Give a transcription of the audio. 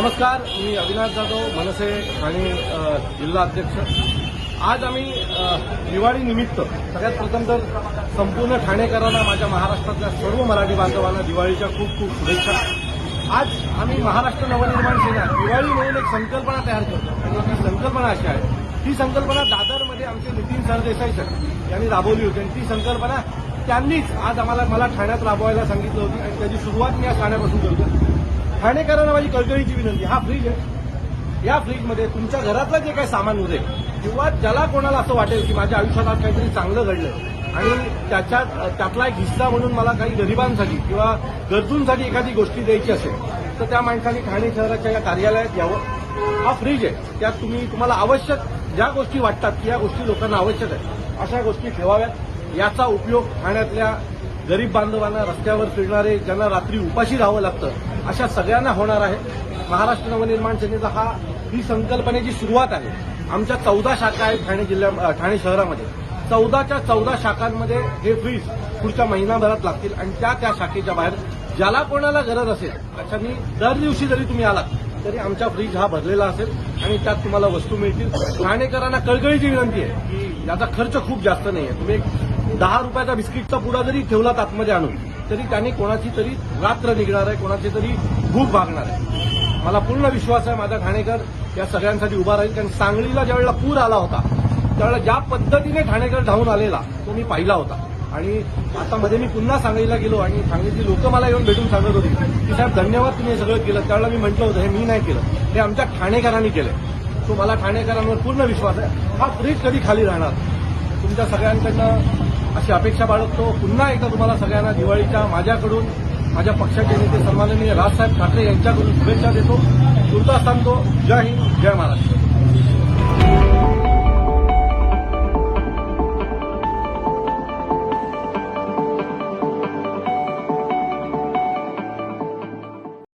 नमस्कार मी अविनाश जाधव मनसे आणि जिल्हा अध्यक्ष. आज आम्ही दिवाळीनिमित्त सगळ्यात प्रथम तर संपूर्ण ठाणेकरांना माझ्या महाराष्ट्रातल्या सर्व मराठी बांधवांना दिवाळीच्या खूप खूप शुभेच्छा. आज आम्ही महाराष्ट्र नवनिर्माण सेना दिवाळी म्हणून एक संकल्पना तयार करतो. आणि ती संकल्पना अशी आहे ही संकल्पना दादरमध्ये आमचे नितीन सरदेसाई सर यांनी राबवली होती. आणि ती संकल्पना त्यांनीच आज आम्हाला मला ठाण्यात राबवायला सांगितलं होती. आणि त्याची सुरुवात मी आज ठाण्यापासून करतो ठाणेकरांना माझी कळकळीची विनंती हा फ्रीज आहे. या फ्रीजमध्ये तुमच्या घरातलं जे काही सामान उरेल किंवा ज्याला कोणाला असं वाटेल की माझ्या आयुष्यात आज काहीतरी चांगलं घडलं आणि त्याच्यात त्यातला एक हिस्सा म्हणून मला काही गरिबांसाठी किंवा गरजूंसाठी एखादी गोष्टी द्यायची असेल तर त्या माणसाने ठाणे शहराच्या या कार्यालयात यावं. हा फ्रीज आहे. त्यात तुम्ही तुम्हाला आवश्यक ज्या गोष्टी वाटतात की या गोष्टी लोकांना आवश्यक आहेत अशा गोष्टी ठेवाव्यात. याचा उपयोग ठाण्यातल्या गरीब बांधवांना रस्त्यावर फिरणारे ज्यांना रात्री उपाशी राहावं लागतं अशा सगळ्यांना होणार आहे. महाराष्ट्र नवनिर्माण सेनेचा हा ही संकल्पनेची सुरुवात आहे. आमच्या चौदा शाखा आहेत ठाणे जिल्ह्या ठाणे शहरामध्ये. चौदाच्या चौदा शाखांमध्ये हे फ्रीज पुढच्या महिनाभरात लागतील आणि त्या त्या शाखेच्या बाहेर ज्याला कोणाला गरज असेल अशा मी दर दिवशी जरी तुम्ही आलात तरी आमचा फ्रीज हा भरलेला असेल आणि त्यात तुम्हाला वस्तू मिळतील. ठाणेकरांना कळकळीची विनंती आहे की याचा खर्च खूप जास्त नाही आहे तुम्ही दहा रुपयाचा बिस्किटचा पुडा जरी ठेवलात आतमध्ये आणून तरी त्याने कोणाची तरी रात्र निघणार आहे कोणाची तरी भूक भागणार आहे. मला पूर्ण विश्वास आहे माझा ठाणेकर या सगळ्यांसाठी उभा राहील. कारण सांगलीला ज्यावेळेला पूर आला होता त्यावेळेला ज्या पद्धतीने ठाणेकर धावून आलेला तो मी पाहिला होता. आणि आता मध्ये मी पुन्हा सांगलीला गेलो आणि सांगलीची लोक मला येऊन भेटून सांगत होती की साहेब धन्यवाद तुम्ही हे सगळं केलं. त्यावेळेला मी म्हटलं होतं हे मी नाही केलं. हे आमच्या ठाणेकरांनी केलं. तो मला ठाणेकरांवर पूर्ण विश्वास आहे. हा फ्रीज कधी खाली राहणार? तुमच्या सगळ्यांकडनं अशी अपेक्षा बाळगतो. पुन्हा एकदा तुम्हाला सगळ्यांना दिवाळीच्या माझ्याकडून माझ्या पक्षाचे नेते सन्माननीय राजसाहेब ठाकरे यांच्याकडून शुभेच्छा देतो. तुर्तास सांगतो जय हिंद जय महाराष्ट्र.